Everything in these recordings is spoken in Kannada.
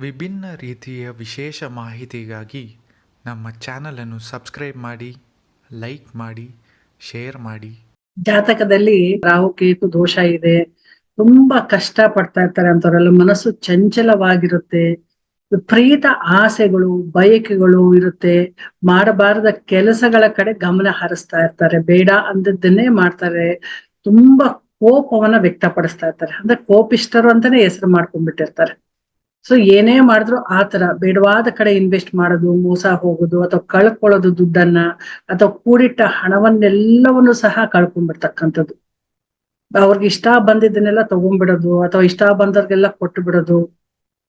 ವಿಭಿನ್ನ ರೀತಿಯ ವಿಶೇಷ ಮಾಹಿತಿಗಾಗಿ ನಮ್ಮ ಚಾನಲನ್ನು ಸಬ್ಸ್ಕ್ರೈಬ್ ಮಾಡಿ, ಲೈಕ್ ಮಾಡಿ, ಶೇರ್ ಮಾಡಿ. ಜಾತಕದಲ್ಲಿ ರಾಹು, ಕೇತು ದೋಷ ಇದೆ. ತುಂಬಾ ಕಷ್ಟ ಪಡ್ತಾ ಇರ್ತಾರೆ ಅಂತವರೆಲ್ಲ ಮನಸ್ಸು ಚಂಚಲವಾಗಿರುತ್ತೆ. ವಿಪರೀತ ಆಸೆಗಳು, ಬಯಕೆಗಳು ಇರುತ್ತೆ. ಮಾಡಬಾರದ ಕೆಲಸಗಳ ಕಡೆ ಗಮನ ಹರಿಸ್ತಾ ಇರ್ತಾರೆ. ಬೇಡ ಅಂದದ್ದನ್ನೇ ಮಾಡ್ತಾರೆ. ತುಂಬಾ ಕೋಪವನ್ನ ವ್ಯಕ್ತಪಡಿಸ್ತಾ ಇರ್ತಾರೆ. ಅಂದ್ರೆ ಕೋಪಿಷ್ಟರು ಅಂತಾನೆ ಹೆಸರು ಮಾಡ್ಕೊಂಡ್ಬಿಟ್ಟಿರ್ತಾರೆ. ಸೊ ಏನೇ ಮಾಡಿದ್ರು ಆ ತರ ಬೇಡವಾದ ಕಡೆ ಇನ್ವೆಸ್ಟ್ ಮಾಡೋದು, ಮೋಸ ಹೋಗೋದು, ಅಥವಾ ಕಳ್ಕೊಳ್ಳೋದು ದುಡ್ಡನ್ನ, ಅಥವಾ ಕೂಡಿಟ್ಟ ಹಣವನ್ನೆಲ್ಲವನ್ನು ಸಹ ಕಳ್ಕೊಂಡ್ಬಿಡ್ತಕ್ಕಂಥದ್ದು ಅವ್ರಿಗೆ ಇಷ್ಟ ಬಂದಿದ್ದನ್ನೆಲ್ಲ ತಗೊಂಡ್ಬಿಡೋದು, ಅಥವಾ ಇಷ್ಟ ಬಂದವ್ರಿಗೆಲ್ಲ ಕೊಟ್ಟು ಬಿಡೋದು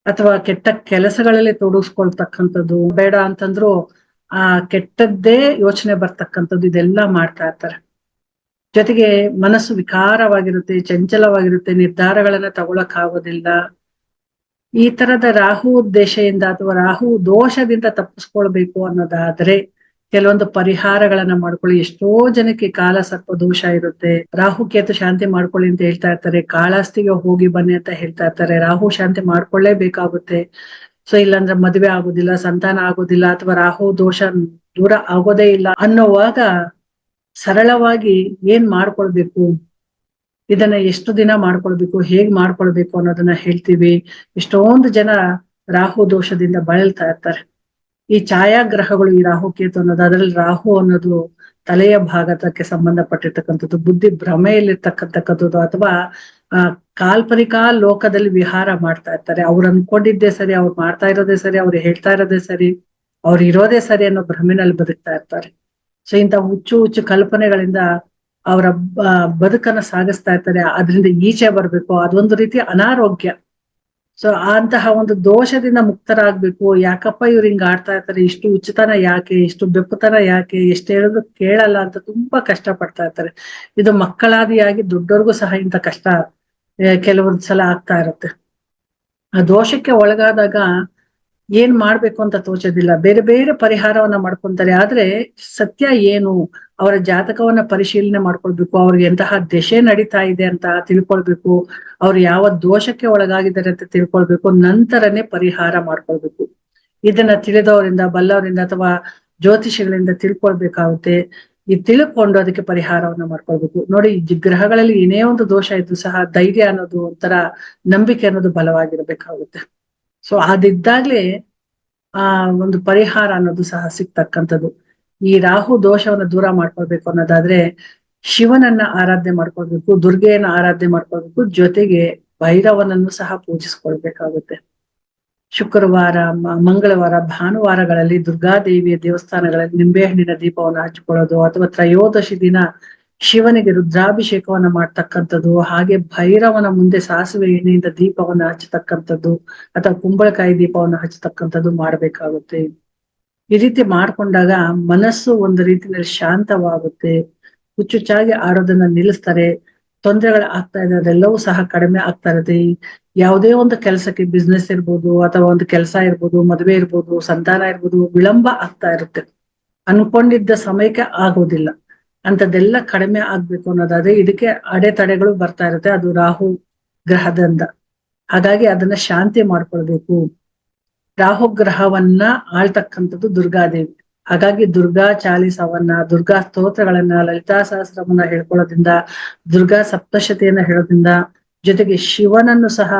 ಅಥವಾ ಕೆಟ್ಟ ಕೆಲಸಗಳಲ್ಲಿ ತೊಡಗಿಸ್ಕೊಳ್ತಕ್ಕಂಥದ್ದು. ಬೇಡ ಅಂತಂದ್ರು ಆ ಕೆಟ್ಟದ್ದೇ ಯೋಚನೆ ಬರ್ತಕ್ಕಂಥದ್ದು ಇದೆಲ್ಲ ಮಾಡ್ತಾ ಇರ್ತಾರೆ. ಜೊತೆಗೆ ಮನಸ್ಸು ವಿಕಾರವಾಗಿರುತ್ತೆ, ಚಂಚಲವಾಗಿರುತ್ತೆ, ನಿರ್ಧಾರಗಳನ್ನ ತಗೊಳಕ್ ಆಗೋದಿಲ್ಲ ಈ ತರದ ರಾಹು ಉದ್ದೇಶದಿಂದ ಅಥವಾ ರಾಹು ದೋಷದಿಂದ ತಪ್ಪಿಸ್ಕೊಳ್ಬೇಕು ಅನ್ನೋದಾದ್ರೆ ಕೆಲವೊಂದು ಪರಿಹಾರಗಳನ್ನ ಮಾಡ್ಕೊಳ್ಳಿ. ಎಷ್ಟೋ ಜನಕ್ಕೆ ಕಾಲ ಸರ್ಪ ದೋಷ ಇರುತ್ತೆ. ರಾಹು ಕೇತು ಶಾಂತಿ ಮಾಡ್ಕೊಳ್ಳಿ ಅಂತ ಹೇಳ್ತಾ ಇರ್ತಾರೆ. ಕಾಳಾಸ್ತಿಗೆ ಹೋಗಿ ಬನ್ನಿ ಅಂತ ಹೇಳ್ತಾ ಇರ್ತಾರೆ. ರಾಹು ಶಾಂತಿ ಮಾಡ್ಕೊಳ್ಳೇಬೇಕಾಗುತ್ತೆ. ಸೊ, ಇಲ್ಲಾಂದ್ರೆ ಮದುವೆ ಆಗೋದಿಲ್ಲ, ಸಂತಾನ ಆಗೋದಿಲ್ಲ ಅಥವಾ ರಾಹು ದೋಷ ದೂರ ಆಗೋದೇ ಇಲ್ಲ ಅನ್ನೋವಾಗ ಸರಳವಾಗಿ ಏನ್ ಮಾಡ್ಕೊಳ್ಬೇಕು? ಇದನ್ನ ಎಷ್ಟು ದಿನ ಮಾಡ್ಕೊಳ್ಬೇಕು, ಹೇಗ್ ಮಾಡ್ಕೊಳ್ಬೇಕು ಅನ್ನೋದನ್ನ ಹೇಳ್ತೀವಿ. ಎಷ್ಟೊಂದು ಜನ ರಾಹು ದೋಷದಿಂದ ಬಳಲ್ತಾ ಇರ್ತಾರೆ. ಈ ಛಾಯಾಗ್ರಹಗಳು ಈ ರಾಹು ಕೇತು ಅನ್ನೋದು, ಅದರಲ್ಲಿ ರಾಹು ಅನ್ನೋದು ತಲೆಯ ಭಾಗದಕ್ಕೆ ಸಂಬಂಧಪಟ್ಟಿರ್ತಕ್ಕಂಥದ್ದು, ಬುದ್ಧಿ ಭ್ರಮೆಯಲ್ಲಿರ್ತಕ್ಕಂಥದ್ದು ಅಥವಾ, ಆ, ಕಾಲ್ಪನಿಕಾ ಲೋಕದಲ್ಲಿ ವಿಹಾರ ಮಾಡ್ತಾ ಇರ್ತಾರೆ. ಅವ್ರು ಅನ್ಕೊಂಡಿದ್ದೇ ಸರಿ, ಅವ್ರು ಮಾಡ್ತಾ ಇರೋದೇ ಸರಿ, ಅವ್ರು ಹೇಳ್ತಾ ಇರೋದೇ ಸರಿ, ಅವ್ರು ಇರೋದೇ ಸರಿ ಅನ್ನೋ ಭ್ರಮೆನಲ್ಲಿ ಬದುಕ್ತಾ ಇರ್ತಾರೆ. ಸೊ ಇಂತ ಹುಚ್ಚು ಹುಚ್ಚು ಕಲ್ಪನೆಗಳಿಂದ ಅವರ ಬದುಕನ್ನ ಸಾಗಿಸ್ತಾ ಇರ್ತಾರೆ, ಅದರಿಂದ ಈಚೆ ಬರ್ಬೇಕು, ಅದೊಂದು ರೀತಿ ಅನಾರೋಗ್ಯ. ಸೊ ಅಂತಹ ಒಂದು ದೋಷದಿಂದ ಮುಕ್ತರಾಗ್ಬೇಕು, ಯಾಕಪ್ಪ ಇವ್ರು ಹಿಂಗ ಆಡ್ತಾ ಇರ್ತಾರೆ, ಇಷ್ಟು ಉಚಿತನ ಯಾಕೆ, ಇಷ್ಟು ಬೆಪ್ಪುತನ ಯಾಕೆ, ಎಷ್ಟು ಹೇಳಿದ್ರು ಕೇಳಲ್ಲ ಅಂತ ತುಂಬಾ ಕಷ್ಟ ಪಡ್ತಾ ಇರ್ತಾರೆ. ಇದು ಮಕ್ಕಳಾದಿಯಾಗಿ ದೊಡ್ಡವ್ರಿಗೂ ಸಹ ಇಂಥ ಕಷ್ಟ ಕೆಲವೊಂದ್ ಸಲ ಆಗ್ತಾ ಇರುತ್ತೆ. ಆ ದೋಷಕ್ಕೆ ಒಳಗಾದಾಗ ಏನ್ ಮಾಡ್ಬೇಕು ಅಂತ ತೋಚೋದಿಲ್ಲ. ಬೇರೆ ಬೇರೆ ಪರಿಹಾರವನ್ನ ಮಾಡ್ಕೊಂತಾರೆ. ಆದ್ರೆ ಸತ್ಯ ಏನು? ಅವರ ಜಾತಕವನ್ನ ಪರಿಶೀಲನೆ ಮಾಡ್ಕೊಳ್ಬೇಕು. ಅವ್ರಿಗೆ ಎಂತಹ ದಶೆ ನಡೀತಾ ಇದೆ ಅಂತ ತಿಳ್ಕೊಳ್ಬೇಕು. ಅವ್ರು ಯಾವ ದೋಷಕ್ಕೆ ಒಳಗಾಗಿದ್ದಾರೆ ಅಂತ ತಿಳ್ಕೊಳ್ಬೇಕು. ನಂತರನೇ ಪರಿಹಾರ ಮಾಡ್ಕೊಳ್ಬೇಕು. ಇದನ್ನ ತಿಳಿದವರಿಂದ, ಬಲ್ಲವರಿಂದ ಅಥವಾ ಜ್ಯೋತಿಷಿಗಳಿಂದ ತಿಳ್ಕೊಳ್ಬೇಕಾಗುತ್ತೆ. ಈ ತಿಳ್ಕೊಂಡು ಅದಕ್ಕೆ ಪರಿಹಾರವನ್ನ ಮಾಡ್ಕೊಳ್ಬೇಕು. ನೋಡಿ, ಈ ಗ್ರಹಗಳಲ್ಲಿ ಏನೇ ಒಂದು ದೋಷ ಇದ್ದು ಸಹ ಧೈರ್ಯ ಅನ್ನೋದು ಒಂಥರ ನಂಬಿಕೆ ಅನ್ನೋದು ಬಲವಾಗಿರ್ಬೇಕಾಗುತ್ತೆ. ಸೊ ಅದಿದ್ದಾಗ್ಲೇ, ಆ, ಒಂದು ಪರಿಹಾರ ಅನ್ನೋದು ಸಹ ಸಿಗ್ತಕ್ಕಂಥದ್ದು. ಈ ರಾಹು ದೋಷವನ್ನ ದೂರ ಮಾಡ್ಕೊಳ್ಬೇಕು ಅನ್ನೋದಾದ್ರೆ, ಶಿವನನ್ನ ಆರಾಧನೆ ಮಾಡ್ಕೊಳ್ಬೇಕು, ದುರ್ಗೆಯನ್ನ ಆರಾಧನೆ ಮಾಡ್ಕೊಳ್ಬೇಕು, ಜೊತೆಗೆ ಭೈರವನನ್ನು ಸಹ ಪೂಜಿಸ್ಕೊಳ್ಬೇಕಾಗುತ್ತೆ. ಶುಕ್ರವಾರ ಮಂಗಳವಾರ, ಭಾನುವಾರಗಳಲ್ಲಿ ದುರ್ಗಾದೇವಿಯ ದೇವಸ್ಥಾನಗಳಲ್ಲಿ ನಿಂಬೆಹಣ್ಣಿನ ದೀಪವನ್ನು ಹಚ್ಕೊಳ್ಳೋದು ಅಥವಾ ತ್ರಯೋದಶಿ ದಿನ ಶಿವನಿಗೆ ರುದ್ರಾಭಿಷೇಕವನ್ನ ಮಾಡ್ತಕ್ಕಂಥದ್ದು, ಹಾಗೆ ಭೈರವನ ಮುಂದೆ ಸಾಸಿವೆ ಎಣ್ಣೆಯಿಂದ ದೀಪವನ್ನ ಹಚ್ಚತಕ್ಕಂಥದ್ದು, ಅಥವಾ ಕುಂಬಳಕಾಯಿ ದೀಪವನ್ನ ಹಚ್ಚತಕ್ಕಂಥದ್ದು ಮಾಡ್ಬೇಕಾಗುತ್ತೆ. ಈ ರೀತಿ ಮಾಡ್ಕೊಂಡಾಗ ಮನಸ್ಸು ಒಂದು ರೀತಿಯಲ್ಲಿ ಶಾಂತವಾಗುತ್ತೆ. ಹುಚ್ಚುಚ್ಚಾಗಿ ಆಡೋದನ್ನ ನಿಲ್ಲಿಸ್ತಾರೆ. ತೊಂದರೆಗಳು ಆಗ್ತಾ ಇದೆ, ಅದೆಲ್ಲವೂ ಸಹ ಕಡಿಮೆ ಆಗ್ತಾ ಇರುತ್ತೆ. ಯಾವುದೇ ಒಂದು ಕೆಲಸಕ್ಕೆ ಬಿಸ್ನೆಸ್ ಇರ್ಬೋದು, ಅಥವಾ ಒಂದು ಕೆಲಸ ಇರ್ಬೋದು, ಮದುವೆ ಇರ್ಬೋದು, ಸಂತಾನ ಇರ್ಬೋದು, ವಿಳಂಬ ಆಗ್ತಾ ಇರುತ್ತೆ. ಅನ್ಕೊಂಡಿದ್ದ ಸಮಯಕ್ಕೆ ಆಗೋದಿಲ್ಲ. ಅಂತದೆಲ್ಲ ಕಡಿಮೆ ಆಗ್ಬೇಕು ಅನ್ನೋದಾದ್ರೆ ಇದಕ್ಕೆ ಅಡೆತಡೆಗಳು ಬರ್ತಾ ಇರುತ್ತೆ. ಅದು ರಾಹು ಗ್ರಹದಿಂದ. ಹಾಗಾಗಿ ಅದನ್ನ ಶಾಂತಿ ಮಾಡ್ಕೊಳ್ಬೇಕು. ರಾಹು ಗ್ರಹವನ್ನ ಆಳ್ತಕ್ಕಂಥದ್ದು ದುರ್ಗಾದೇವಿ. ಹಾಗಾಗಿ ದುರ್ಗಾ ಚಾಲಿಸವನ್ನ, ದುರ್ಗಾ ಸ್ತೋತ್ರಗಳನ್ನ, ಲಲಿತಾ ಸಹಸ್ರವನ್ನ ಹೇಳ್ಕೊಳ್ಳೋದ್ರಿಂದ, ದುರ್ಗಾ ಸಪ್ತಶತಿಯನ್ನ ಹೇಳೋದ್ರಿಂದ, ಜೊತೆಗೆ ಶಿವನನ್ನು ಸಹ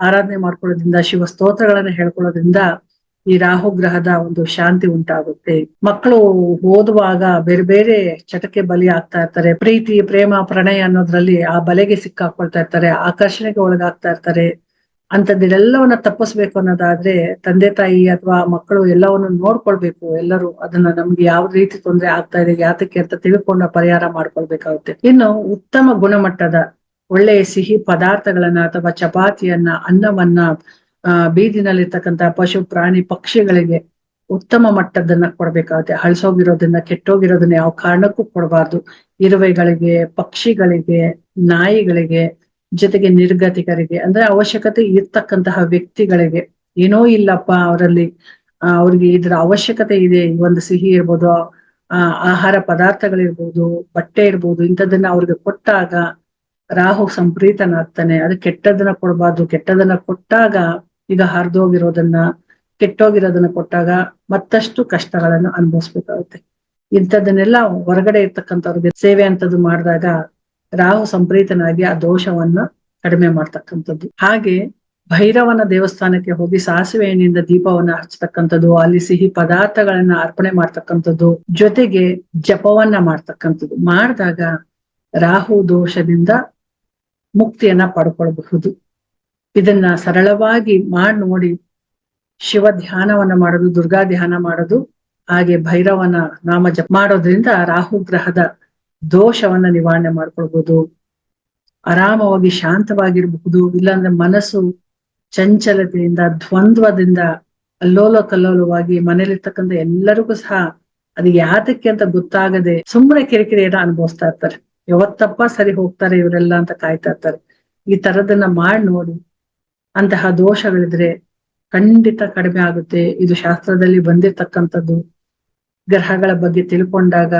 ಆರಾಧನೆ ಮಾಡ್ಕೊಳ್ಳೋದ್ರಿಂದ, ಶಿವ ಸ್ತೋತ್ರಗಳನ್ನ ಹೇಳ್ಕೊಳ್ಳೋದ್ರಿಂದ ಈ ರಾಹು ಗ್ರಹದ ಒಂದು ಶಾಂತಿ ಉಂಟಾಗುತ್ತೆ. ಮಕ್ಕಳು ಓದುವಾಗ ಬೇರೆ ಬೇರೆ ಚಟಕ್ಕೆ ಬಲಿ ಆಗ್ತಾ ಇರ್ತಾರೆ. ಪ್ರೀತಿ, ಪ್ರೇಮ, ಪ್ರಣಯ ಅನ್ನೋದ್ರಲ್ಲಿ ಆ ಬಲೆಗೆ ಸಿಕ್ಕಾಕೊಳ್ತಾ ಇರ್ತಾರೆ. ಆಕರ್ಷಣೆಗೆ ಒಳಗಾಗ್ತಾ ಇರ್ತಾರೆ. ಅಂತದ್ದೆಲ್ಲವನ್ನ ತಪ್ಪಿಸ್ಬೇಕು ಅನ್ನೋದಾದ್ರೆ ತಂದೆ, ತಾಯಿ ಅಥವಾ ಮಕ್ಕಳು ಎಲ್ಲವನ್ನು ನೋಡ್ಕೊಳ್ಬೇಕು. ಎಲ್ಲರೂ ಅದನ್ನ ನಮ್ಗೆ ಯಾವ ರೀತಿ ತೊಂದರೆ ಆಗ್ತಾ ಇದೆ, ಯಾತಕ್ಕೆ ಅಂತ ತಿಳ್ಕೊಂಡ ಪರಿಹಾರ ಮಾಡ್ಕೊಳ್ಬೇಕಾಗುತ್ತೆ. ಇನ್ನು ಉತ್ತಮ ಗುಣಮಟ್ಟದ ಒಳ್ಳೆಯ ಸಿಹಿ ಪದಾರ್ಥಗಳನ್ನ ಅಥವಾ ಚಪಾತಿಯನ್ನ, ಅನ್ನವನ್ನ ಆ, ಬೀದಿನಲ್ಲಿರ್ತಕ್ಕಂಥ ಪಶು, ಪ್ರಾಣಿ, ಪಕ್ಷಿಗಳಿಗೆ ಉತ್ತಮ ಮಟ್ಟದನ್ನ ಕೊಡ್ಬೇಕಾಗುತ್ತೆ. ಹಳಸೋಗಿರೋದನ್ನ, ಕೆಟ್ಟೋಗಿರೋದನ್ನ ಯಾವ ಕಾರಣಕ್ಕೂ ಕೊಡಬಾರ್ದು. ಇರುವೆಗಳಿಗೆ, ಪಕ್ಷಿಗಳಿಗೆ, ನಾಯಿಗಳಿಗೆ, ಜೊತೆಗೆ ನಿರ್ಗತಿಕರಿಗೆ, ಅಂದ್ರೆ ಅವಶ್ಯಕತೆ ಇರ್ತಕ್ಕಂತಹ ವ್ಯಕ್ತಿಗಳಿಗೆ. ಏನೋ ಇಲ್ಲಪ್ಪ ಅವರಲ್ಲಿ. ಅವ್ರಿಗೆ ಇದ್ರ ಅವಶ್ಯಕತೆ ಇದೆ. ಒಂದು ಸಿಹಿ ಇರ್ಬೋದು ಆಹಾರ ಪದಾರ್ಥಗಳಿರ್ಬೋದು, ಬಟ್ಟೆ ಇರ್ಬೋದು ಇಂಥದನ್ನ ಅವ್ರಿಗೆ ಕೊಟ್ಟಾಗ ರಾಹು ಸಂಪ್ರೀತನಾಗ್ತಾನೆ. ಅದು ಕೆಟ್ಟದನ್ನ ಕೊಡಬಾರ್ದು. ಕೆಟ್ಟದನ್ನ ಕೊಟ್ಟಾಗ ಈಗ ಹರಿದೋಗಿರೋದನ್ನ, ಕೆಟ್ಟೋಗಿರೋದನ್ನ ಕೊಟ್ಟಾಗ ಮತ್ತಷ್ಟು ಕಷ್ಟಗಳನ್ನು ಅನುಭವಿಸ್ಬೇಕಾಗುತ್ತೆ. ಇಂಥದನ್ನೆಲ್ಲ ಹೊರಗಡೆ ಇರ್ತಕ್ಕಂಥವ್ರಿಗೆ ಸೇವೆ ಅಂತದ್ದು ಮಾಡಿದಾಗ ರಾಹು ಸಂಪ್ರೀತನಾಗಿ ಆ ದೋಷವನ್ನ ಕಡಿಮೆ ಮಾಡ್ತಕ್ಕಂಥದ್ದು. ಹಾಗೆ ಭೈರವನ ದೇವಸ್ಥಾನಕ್ಕೆ ಹೋಗಿ ಸಾಸಿವೆ ಎಣ್ಣೆಯಿಂದ ದೀಪವನ್ನ ಹಚ್ಚತಕ್ಕಂಥದ್ದು ಅಲ್ಲಿ ಸಿಹಿ ಪದಾರ್ಥಗಳನ್ನ ಅರ್ಪಣೆ ಮಾಡ್ತಕ್ಕಂಥದ್ದು, ಜೊತೆಗೆ ಜಪವನ್ನ ಮಾಡ್ತಕ್ಕಂಥದ್ದು ಮಾಡಿದಾಗ ರಾಹು ದೋಷದಿಂದ ಮುಕ್ತಿಯನ್ನ ಪಡ್ಕೊಳ್ಬಹುದು. ಇದನ್ನ ಸರಳವಾಗಿ ಮಾಡಿ ನೋಡಿ ಶಿವ ಧ್ಯಾನವನ್ನ ಮಾಡೋದು, ದುರ್ಗಾ ಧ್ಯಾನ ಮಾಡೋದು, ಹಾಗೆ ಭೈರವನ ನಾಮ ಜಪ ಮಾಡೋದ್ರಿಂದ ರಾಹು ಗ್ರಹದ ದೋಷವನ್ನ ನಿವಾರಣೆ ಮಾಡ್ಕೊಳ್ಬಹುದು ಆರಾಮವಾಗಿ ಶಾಂತವಾಗಿರಬಹುದು. ಇಲ್ಲಾಂದ್ರೆ ಮನಸ್ಸು ಚಂಚಲತೆಯಿಂದ, ದ್ವಂದ್ವದಿಂದ, ಅಲ್ಲೋಲ ಕಲ್ಲೋಲವಾಗಿ ಮನೇಲಿರ್ತಕ್ಕಂಥ ಎಲ್ಲರಿಗೂ ಸಹ ಅದು ಯಾತಕ್ಕೆ ಅಂತ ಗೊತ್ತಾಗದೆ ಸುಮ್ಮನೆ ಕಿರಿಕಿರಿಯನ್ನ ಅನುಭವಿಸ್ತಾ ಇರ್ತಾರೆ. ಯಾವತ್ತಪ್ಪ ಸರಿ ಹೋಗ್ತಾರೆ ಇವರೆಲ್ಲ ಅಂತ ಕಾಯ್ತಾ ಇರ್ತಾರೆ. ಈ ತರದನ್ನ ಮಾಡಿ ನೋಡಿ ಅಂತಹ ದೋಷಗಳಿದ್ರೆ ಖಂಡಿತ ಕಡಿಮೆ ಆಗುತ್ತೆ. ಇದು ಶಾಸ್ತ್ರದಲ್ಲಿ ಬಂದಿರ್ತಕ್ಕಂಥದ್ದು. ಗ್ರಹಗಳ ಬಗ್ಗೆ ತಿಳ್ಕೊಂಡಾಗ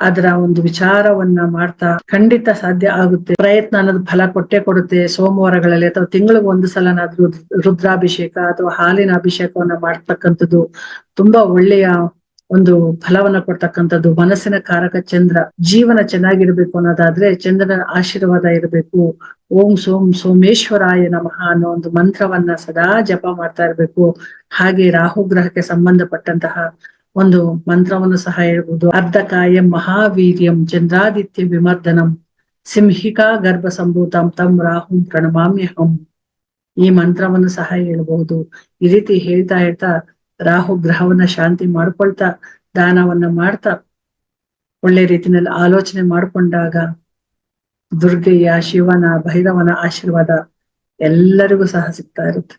ಅದರ ಒಂದು ವಿಚಾರವನ್ನ ಮಾಡ್ತಾ ಖಂಡಿತ ಸಾಧ್ಯ ಆಗುತ್ತೆ. ಪ್ರಯತ್ನ ಅನ್ನೋದು ಫಲ ಕೊಟ್ಟೆ ಕೊಡುತ್ತೆ. ಸೋಮವಾರಗಳಲ್ಲಿ ಅಥವಾ ತಿಂಗಳಿಗೆ ಒಂದು ಸಲನಾದ್ರೂ ರುದ್ರಾಭಿಷೇಕ ಅಥವಾ ಹಾಲಿನ ಅಭಿಷೇಕವನ್ನ ಮಾಡ್ತಕ್ಕಂಥದ್ದು ತುಂಬಾ ಒಳ್ಳೆಯ ಒಂದು ಫಲವನ್ನ ಕೊಡ್ತಕ್ಕಂಥದ್ದು ಮನಸ್ಸಿನ ಕಾರಕ ಚಂದ್ರ, ಜೀವನ ಚೆನ್ನಾಗಿರ್ಬೇಕು ಅನ್ನೋದಾದ್ರೆ ಚಂದ್ರನ ಆಶೀರ್ವಾದ ಇರಬೇಕು. ಓಂ ಸೋಂ ಸೋಮೇಶ್ವರಾಯ ನಮಃ ಅನ್ನೋ ಒಂದು ಮಂತ್ರವನ್ನ ಸದಾ ಜಪ ಮಾಡ್ತಾ ಇರ್ಬೇಕು. ಹಾಗೆ ರಾಹು ಗ್ರಹಕ್ಕೆ ಸಂಬಂಧಪಟ್ಟಂತಹ ಒಂದು ಮಂತ್ರವನ್ನು ಸಹ ಹೇಳ್ಬೋದು. ಅರ್ಧಕಾಯಂ ಮಹಾವೀರ್ಯಂ ಚಂದ್ರಾದಿತ್ಯ ವಿಮರ್ದನಂ ಸಿಂಹಿಕಾ ಗರ್ಭ ಸಂಭೂತಂ ತಂ ರಾಹುಂ ಪ್ರಣಮಾಮ್ಯಹಂ ಈ ಮಂತ್ರವನ್ನು ಸಹ ಹೇಳ್ಬಹುದು ಈ ರೀತಿ ಹೇಳ್ತಾ ಹೇಳ್ತಾ ರಾಹು ಗ್ರಹವನ್ನ ಶಾಂತಿ ಮಾಡ್ಕೊಳ್ತಾ, ದಾನವನ್ನ ಮಾಡ್ತಾ, ಒಳ್ಳೆ ರೀತಿಯಲ್ಲಿ ಆಲೋಚನೆ ಮಾಡ್ಕೊಂಡಾಗ ದುರ್ಗೆಯ ಶಿವನ ಭೈರವನ ಆಶೀರ್ವಾದ ಎಲ್ಲರಿಗೂ ಸಹ ಸಿಗ್ತಾ ಇರುತ್ತೆ.